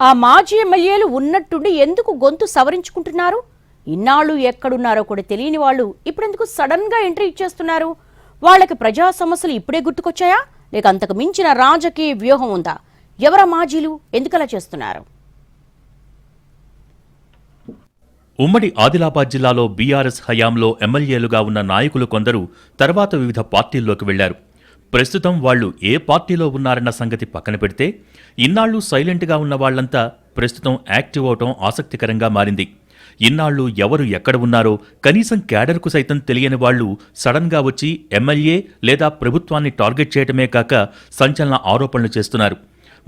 ఆ మాజీ ఎమ్మెల్యేలు ఉన్నట్టుండి ఎందుకు గొంతు సవరించుకుంటున్నారు? ఇన్నాళ్ళు ఎక్కడున్నారో కూడా తెలియని వాళ్ళు ఇప్పుడెందుకు సడన్గా ఎంట్రీ ఇచ్చేస్తున్నారు? వాళ్ళకి ప్రజా సమస్యలు ఇప్పుడే గుర్తుకొచ్చాయా? లేక అంతకు మించిన రాజకీయ వ్యూహం ఉందా? ఎవర మాజీలు? ఎందుకలా చేస్తున్నారు? ఉమ్మడి ఆదిలాబాద్ జిల్లాలో బీఆర్ఎస్ హయాంలో ఎమ్మెల్యేలుగా ఉన్న నాయకులు కొందరు తర్వాత వివిధ పార్టీల్లోకి వెళ్ళారు. ప్రస్తుతం వాళ్ళు ఏ పార్టీలో ఉన్నారన్న సంగతి పక్కన పెడితే ఇన్నాళ్ళు సైలెంట్గా ఉన్న వాళ్ళంతా ప్రస్తుతం యాక్టివ్ అవటం ఆసక్తికరంగా మారింది. ఇన్నాళ్ళు ఎవరు ఎక్కడ ఉన్నారో కనీసం క్యాడర్కు సైతం తెలియని వాళ్ళు సడన్గా వచ్చి ఎమ్మెల్యే లేదా ప్రభుత్వాన్ని టార్గెట్ చేయటమే కాక సంచలన ఆరోపణలు చేస్తున్నారు.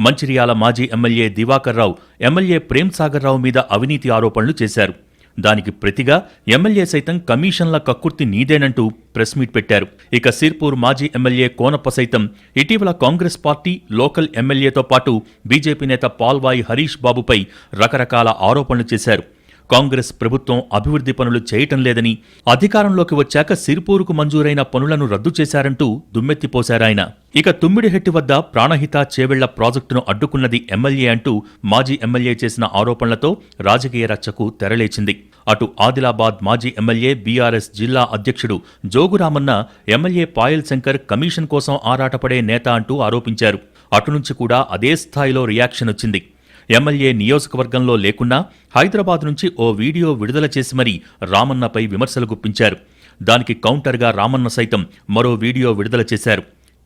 మంచిర్యాల మాజీ ఎమ్మెల్యే దివాకర్ రావు ఎమ్మెల్యే ప్రేమ్ సాగర్ రావు మీద అవినీతి ఆరోపణలు చేశారు. దానికి ప్రతిగా ఎమ్మెల్యే సైతం కమిషన్ల కక్కుర్తి నీదేనంటూ ప్రెస్ మీట్ పెట్టారు. ఇక సిర్పూర్ మాజీ ఎమ్మెల్యే కోనప్ప సైతం ఇటీవల కాంగ్రెస్ పార్టీ లోకల్ ఎమ్మెల్యేతో పాటు బీజేపీ నేత పాల్వాయి హరీష్ బాబుపై రకరకాల ఆరోపణలు చేశారు. కాంగ్రెస్ ప్రభుత్వం అభివృద్ధి పనులు చేయటం లేదని అధికారంలోకి వచ్చాక సిర్పూరుకు మంజూరైన పనులను రద్దు చేశారంటూ దుమ్మెత్తిపోశారాయన. ఇక తుమ్మిడిహెట్టి వద్ద ప్రాణహిత చేవెళ్ళ ప్రాజెక్టును అడ్డుకున్నది ఎమ్మెల్యే అంటూ మాజీ ఎమ్మెల్యే చేసిన ఆరోపణలతో రాజకీయ రచ్చకు తెరలేచింది. అటు ఆదిలాబాద్ మాజీ ఎమ్మెల్యే బీఆర్ఎస్ జిల్లా అధ్యక్షుడు జోగురామన్న ఎమ్మెల్యే పాయల్ శంకర్ కమిషన్ కోసం ఆరాటపడే నేత అంటూ ఆరోపించారు. అటు నుంచి కూడా అదే స్థాయిలో రియాక్షన్ వచ్చింది. ఎమ్మెల్యే నియోజకవర్గంలో లేకున్నా హైదరాబాద్ నుంచి ఓ వీడియో విడుదల చేసి మరీ రామన్నపై విమర్శలు గుప్పించారు. దానికి కౌంటర్గా రామన్న సైతం మరో వీడియో విడుదల చేశారు.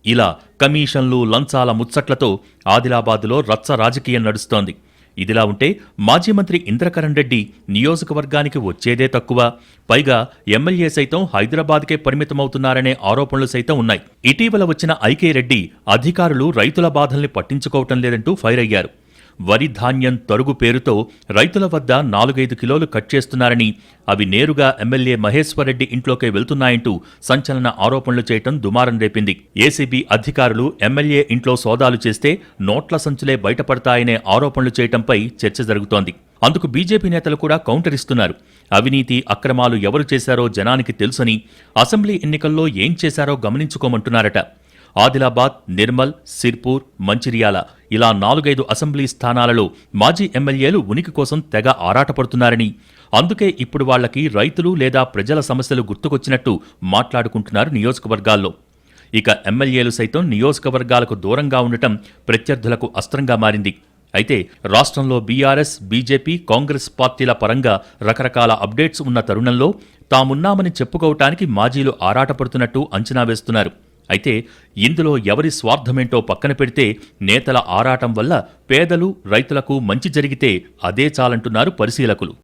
ఇలా కమిషన్లు లంచాల ముచ్చట్లతో ఆదిలాబాద్లో రచ్చ రాజకీయం నడుస్తోంది. ఇదిలా ఉంటే మాజీ మంత్రి ఇంద్రకరణ్ రెడ్డి నియోజకవర్గానికి వచ్చేదే తక్కువ. పైగా ఎమ్మెల్యే సైతం హైదరాబాద్కే పరిమితమవుతున్నారనే ఆరోపణలు సైతం ఉన్నాయి. ఇటీవల వచ్చిన ఐకే రెడ్డి అధికారులు రైతుల బాధల్ని పట్టించుకోవటం లేదంటూ ఫైర్ అయ్యారు. వరి ధాన్యం తరుగు పేరుతో రైతుల వద్ద నాలుగైదు కిలోలు కట్ చేస్తున్నారని అవి నేరుగా ఎమ్మెల్యే మహేశ్వరరెడ్డి ఇంట్లోకే వెళ్తున్నాయంటూ సంచలన ఆరోపణలు చేయటం దుమారం రేపింది. ఏసీబీ అధికారులు ఎమ్మెల్యే ఇంట్లో సోదాలు చేస్తే నోట్ల సంచులే బయటపడతాయనే ఆరోపణలు చేయటంపై చర్చ జరుగుతోంది. అందుకు బీజేపీ నేతలు కూడా కౌంటర్ ఇస్తున్నారు. అవినీతి అక్రమాలు ఎవరు చేశారో జనానికి తెలుసని అసెంబ్లీ ఎన్నికల్లో ఏం చేశారో గమనించుకోమంటున్నారట. ఆదిలాబాద్ నిర్మల్ సిర్పూర్ మంచిర్యాల ఇలా నాలుగైదు అసెంబ్లీ స్థానాలలో మాజీ ఎమ్మెల్యేలు ఉనికి కోసం తెగ ఆరాటపడుతున్నారని. అందుకే ఇప్పుడు వాళ్ళకి రైతులు లేదా ప్రజల సమస్యలు గుర్తుకొచ్చినట్టు మాట్లాడుకుంటున్నారు నియోజకవర్గాల్లో. ఇక ఎమ్మెల్యేలు సైతం నియోజకవర్గాలకు దూరంగా ఉండటం ప్రత్యర్థులకు అస్త్రంగా మారింది. అయితే రాష్ట్రంలో బీఆర్ఎస్ బీజేపీ కాంగ్రెస్ పార్టీల పరంగా రకరకాల అప్డేట్స్ ఉన్న తరుణంలో తామున్నామని చెప్పుకోవటానికి మాజీలు ఆరాటపడుతున్నట్టు అంచనా వేస్తున్నారు. అయితే ఇందులో ఎవరి స్వార్థమేంటో పక్కన పెడితే నేతల ఆరాటం వల్ల పేదలు రైతులకు మంచి జరిగితే అదే చాలంటున్నారు పరిశీలకులు.